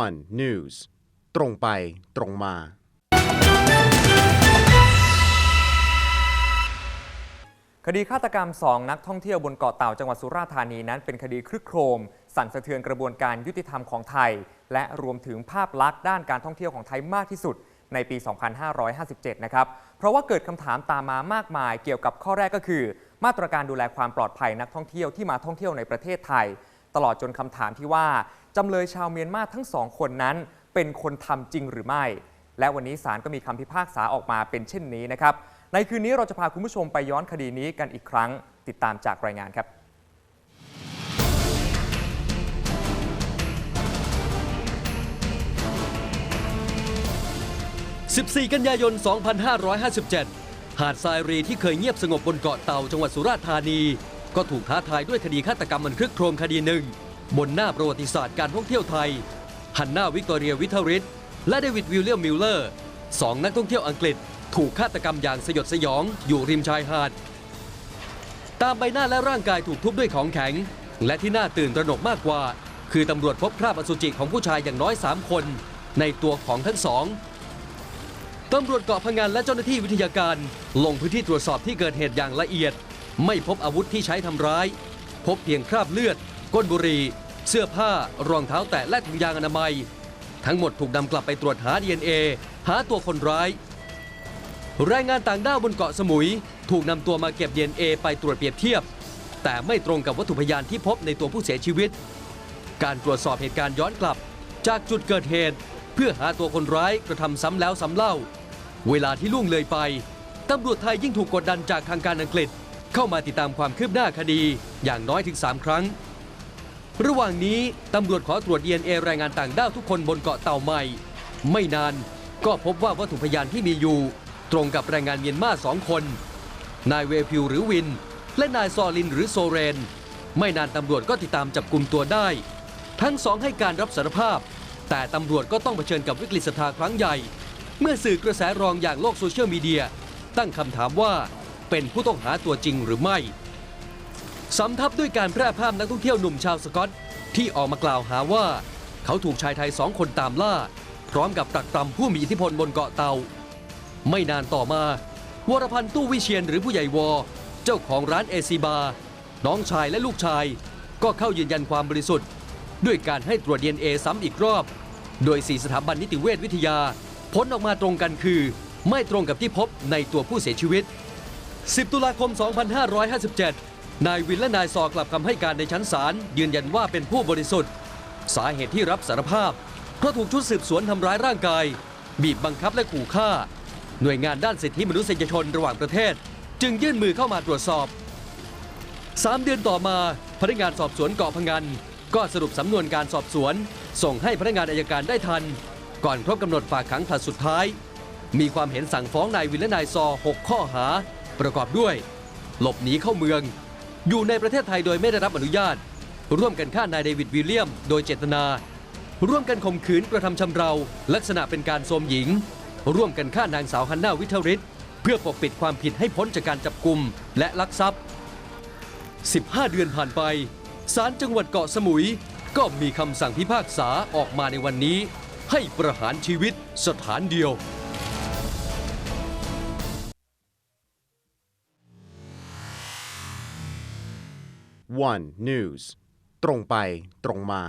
one news ตรงไปตรงมา คดีฆาตกรรม 2 นักท่องเที่ยวบนเกาะเต่าจังหวัดสุราษฎร์ธานีนั้นเป็นคดีคลึกโครม สั่นสะเทือนกระบวนการยุติธรรมของไทย และรวมถึงภาพลักษณ์ด้านการท่องเที่ยวของไทยมากที่สุดในปี 2557 นะครับ เพราะว่าเกิดคำถามตามมามากมายเกี่ยวกับข้อแรกก็คือ มาตรการดูแลความปลอดภัยนักท่องเที่ยวที่มาท่องเที่ยวในประเทศไทย ตลอดจนคำถามที่ว่าจำเลยชาวเมียนมาทั้งสองคนนั้น เป็นคนทำจริงหรือไม่ และวันนี้ศาลก็มีคำพิพากษาออกมาเป็นเช่นนี้นะครับ ในคืนนี้เราจะพาคุณผู้ชมไปย้อนคดีนี้กันอีกครั้ง ติดตามจากรายงานครับ14 กันยายน 2557 หาดทรายรีที่เคยเงียบสงบบนเกาะเต่าจังหวัดสุราษฎร์ธานี ก็ถูกท้าทายด้วยคดีฆาตกรรมมันคลึกโครมคดีหนึ่ง บนหน้าประวัติศาสตร์การท่องเที่ยวไทย ฮันนาวิกตอเรียวิทริสและเดวิดวิลเลียมมิลเลอร์สองนักท่องเที่ยวอังกฤษ ถูกฆาตกรรมอย่างสยดสยองอยู่ริมชายหาด ตามใบหน้าและร่างกายถูกทุบด้วยของแข็ง และที่น่าตื่นตระหนกมากกว่า คือตำรวจพบคราบอสุจิของผู้ชายอย่างน้อย 3 คน ในตัวของทั้งสองตำรวจเกาะพะงันและเจ้าหน้าที่วิทยาการ ลงพื้นที่ตรวจสอบที่เกิดเหตุอย่างละเอียด ไม่พบอาวุธที่ใช้ทำร้าย พบเพียงคราบเลือด ก้นบุหรี่ เสื้อผ้ารองเท้าแตะและถุงยางอนามัย ทั้งหมดถูกนำกลับไปตรวจหา DNA หาตัวคนร้ายแรงงานต่างด้าวบนเกาะสมุย ถูกนำตัวมาเก็บ DNA ไปตรวจเปรียบเทียบ แต่ไม่ตรงกับวัตถุพยานที่พบในตัวผู้เสียชีวิต การตรวจสอบเหตุการณ์ย้อนกลับ จากจุดเกิดเหตุ เพื่อหาตัวคนร้ายกระทำซ้ำแล้วซ้ำเล่า เวลาที่ล่วงเลยไปตำรวจไทยยิ่งถูกกดดันจากทางการอังกฤษ เข้ามาติดตามความคืบหน้าคดีอย่างน้อยถึง 3 ครั้ง ระหว่างนี้ตำรวจขอตรวจ DNA แรงงานต่างด้าวทุกคนบนเกาะเต่าใหม่ ไม่นานก็พบว่าวัตถุพยานที่มีอยู่ ตรงกับแรงงานเมียนมาสองคน นายเวพิวหรือวิน และนายซอลินหรือโซเรน ไม่นานตำรวจก็ติดตามจับกลุ่มตัวได้ ทั้งสองให้การรับสารภาพ แต่ตำรวจก็ต้องเผชิญกับวิกฤตศรัทธาครั้งใหญ่ เมื่อสื่อกระแสรองอย่างโลกโซเชียลมีเดียตั้งคำถามว่า เป็นผู้ต้องหาตัวจริงหรือไม่สำทับด้วยการแพร่ภาพนักท่องเที่ยวหนุ่มชาวสกอต ที่ออกมากล่าวหาว่า เขาถูกชายไทยสองคนตามล่า พร้อมกับตักตำผู้มีอิทธิพลบนเกาะเตา ไม่นานต่อมา วรพันธ์ตู้วิเชียนหรือผู้ใหญ่วอ เจ้าของร้านเอซีบาร์น้องชายและลูกชาย ก็เข้ายืนยันความบริสุทธิ์ ด้วยการให้ตรวจ DNA ซ้ำอีกรอบ โดย4สถาบันนิติเวชวิทยาผลออกมาตรงกันคือ ไม่ตรงกับที่พบในตัวผู้เสียชีวิต 10 ตุลาคม 2557 นายวินและนายซอกลับคำให้การในชั้นศาลยืนยันว่าเป็นผู้บริสุทธิ์ สาเหตุที่รับสารภาพ เพราะถูกชุดสืบสวนทำร้ายร่างกาย บีบบังคับและขู่ฆ่า หน่วยงานด้านสิทธิมนุษยชนระหว่างประเทศ จึงยื่นมือเข้ามาตรวจสอบ 3 เดือนต่อมาพนักงานสอบสวนเกาะพงันก็สรุปสำนวนการสอบสวน ส่งให้พนักงานอายการได้ทัน ก่อนครบกำหนดฝากขังผลัดสุดท้าย มีความเห็นสั่งฟ้องนายวินและนายซอ 6 ข้อหา ประกอบด้วย หลบหนีเข้าเมือง อยู่ในประเทศไทยโดยไม่ได้รับอนุญาต ร่วมกันฆ่านายเดวิดวิลเลียม โดยเจตนา ร่วมกันข่มขืนกระทำชำเรา ลักษณะเป็นการโทมหญิง ร่วมกันฆ่านางสาวฮันนาวิทริศเพื่อปกปิดความผิดให้พ้นจากการจับกลุ่มและลักทรัพย์ 15 เดือนผ่านไปศาลจังหวัดเกาะสมุย ก็มีคำสั่งพิพากษาออกมาในวันนี้ ให้ประหารชีวิตสถานเดียว one news ตรงไปตรงมา